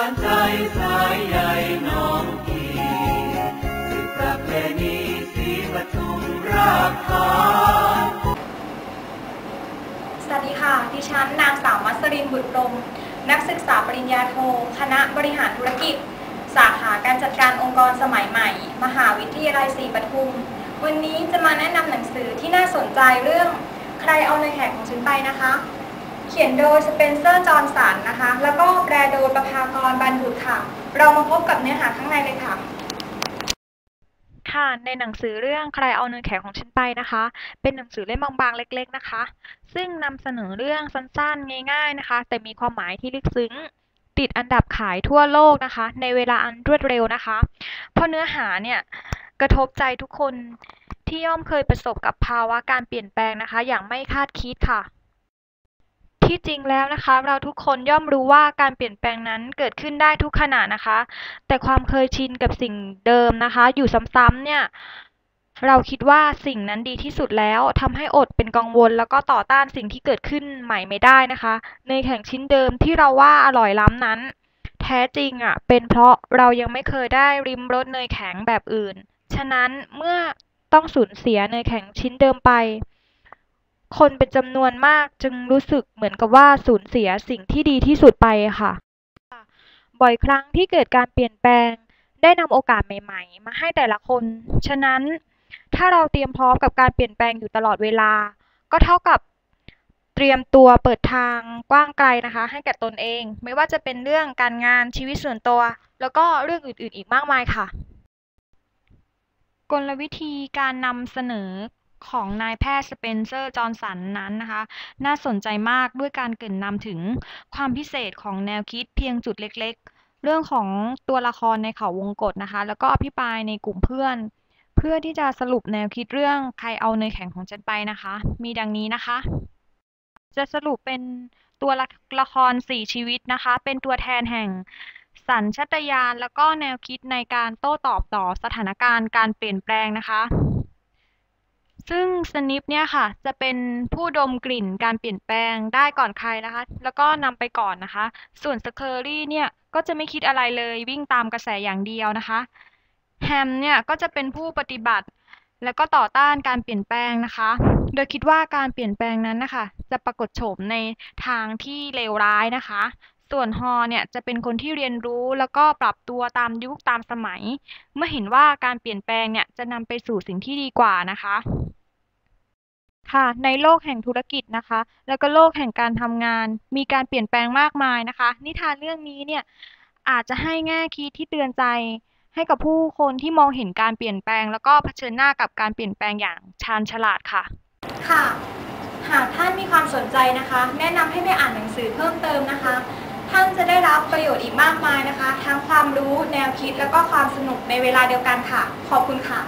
านใจสายใยน้องกีสืบประเพณีสีปทุมรากฐานสวัสดีค่ะ ดิฉันนางสาวมัสรินบุตรลมนักศึกษาปริญญาโท คณะบริหารธุรกิจ สาขาการจัดการองค์กรสมัยใหม่ มหาวิทยาลัยศรีปทุม วันนี้จะมาแนะนำหนังสือที่น่าสนใจเรื่อง ใครเอาในแขกของฉันไปนะคะ เขียนโดยสเปนเซอร์จอห์นสันนะคะ แล้วก็แปลโดยประภากรบันบุตรค่ะ เรามาพบกับเนื้อหาข้างในเลยค่ะค่ะในหนังสือเรื่องใครเอาเนินแขกของฉันไปนะคะ เป็นหนังสือเล่มบางๆเล็ก ๆนะคะ ซึ่งนำเสนอเรื่องสั้นๆง่าย ๆนะคะ แต่มีความหมายที่ลึกซึ้ง ติดอันดับขายทั่วโลกนะคะ ในเวลาอันรวดเร็วนะคะ เพราะเนื้อหาเนี่ยกระทบใจทุกคนที่ย่อมเคยประสบกับภาวะการเปลี่ยนแปลงนะคะ อย่างไม่คาดคิดค่ะ ที่จริงแล้วนะคะ เราทุกคนย่อมรู้ว่าการเปลี่ยนแปลงนั้นเกิดขึ้นได้ทุกขณะนะคะ แต่ความเคยชินกับสิ่งเดิมนะคะ อยู่ซ้ำๆเนี่ยเราคิดว่าสิ่งนั้นดีที่สุดแล้วทำให้อดเป็นกังวล แล้วก็ต่อต้านสิ่งที่เกิดขึ้นใหม่ไม่ได้นะคะเนยแข็งชิ้นเดิมที่เราว่าอร่อยล้ำนั้น แท้จริงอะเป็นเพราะเรายังไม่เคยได้ริมรสเนยแข็งแบบอื่น ฉะนั้นเมื่อต้องสูญเสียเนยแข็งชิ้นเดิมไป คนเป็นจำนวนมากจึงรู้สึกเหมือนกับว่าสูญเสียสิ่งที่ดีที่สุดไปค่ะ บ่อยครั้งที่เกิดการเปลี่ยนแปลง ได้นำโอกาสใหม่ ๆ มาให้แต่ละคน ฉะนั้นถ้าเราเตรียมพร้อมกับการเปลี่ยนแปลงอยู่ตลอดเวลา ก็เท่ากับเตรียมตัวเปิดทางกว้างไกลนะคะ ให้แก่ตนเอง ไม่ว่าจะเป็นเรื่องการงานชีวิตส่วนตัว แล้วก็เรื่องอื่นๆ อีกมากมายค่ะ กลวิธีการนำเสนอ ของนายแพทย์สเปนเซอร์ จอห์นสันนั้นนะคะ น่าสนใจมากด้วยการเกริ่นนำถึงความพิเศษของแนวคิดเพียงจุดเล็กๆ เรื่องของตัวละครในเขาวงกตนะคะ แล้วก็อภิปรายในกลุ่มเพื่อน เพื่อที่จะสรุปแนวคิดเรื่องใครเอาเนยแข็งของฉันไปนะคะ มีดังนี้นะคะ จะสรุปเป็นตัวละละครสี่ชีวิตนะคะ เป็นตัวแทนแห่งสัญชาตญาณแล้วก็แนวคิดในการโต้ตอบต่อสถานการณ์การเปลี่ยนแปลงนะคะ ซึ่งสนิปเนี่ยค่ะ จะเป็นผู้ดมกลิ่นการเปลี่ยนแปลงได้ก่อนใครนะคะ แล้วก็นำไปก่อนนะคะ ส่วนสเคอรี่เนี่ยก็จะไม่คิดอะไรเลยวิ่งตามกระแสอย่างเดียวนะคะ แฮมเนี่ยก็จะเป็นผู้ปฏิบัติ แล้วก็ต่อต้านการเปลี่ยนแปลงนะคะ โดยคิดว่าการเปลี่ยนแปลงนั้นนะคะ จะปรากฏโฉมในทางที่เลวร้ายนะคะ ส่วนฮอเนี่ยจะเป็นคนที่เรียนรู้แล้วก็ปรับตัวตามยุคตามสมัย เมื่อเห็นว่าการเปลี่ยนแปลงเนี่ยจะนำไปสู่สิ่งที่ดีกว่านะคะ ค่ะ ในโลกแห่งธุรกิจนะคะ แล้วก็โลกแห่งการทำงาน มีการเปลี่ยนแปลงมากมายนะคะ นิทานเรื่องนี้เนี่ยอาจจะให้แง่คิดที่เตือนใจ ให้กับผู้คนที่มองเห็นการเปลี่ยนแปลง แล้วก็เผชิญหน้ากับการเปลี่ยนแปลงอย่างชาญฉลาดค่ะ ค่ะ หากท่านมีความสนใจนะคะ แนะนำให้ไปอ่านหนังสือเพิ่มเติมนะคะ ท่านจะได้รับประโยชน์อีกมากมายนะคะ ทั้งความรู้แนวคิดแล้วก็ความสนุกในเวลาเดียวกันค่ะ ขอบคุณค่ะ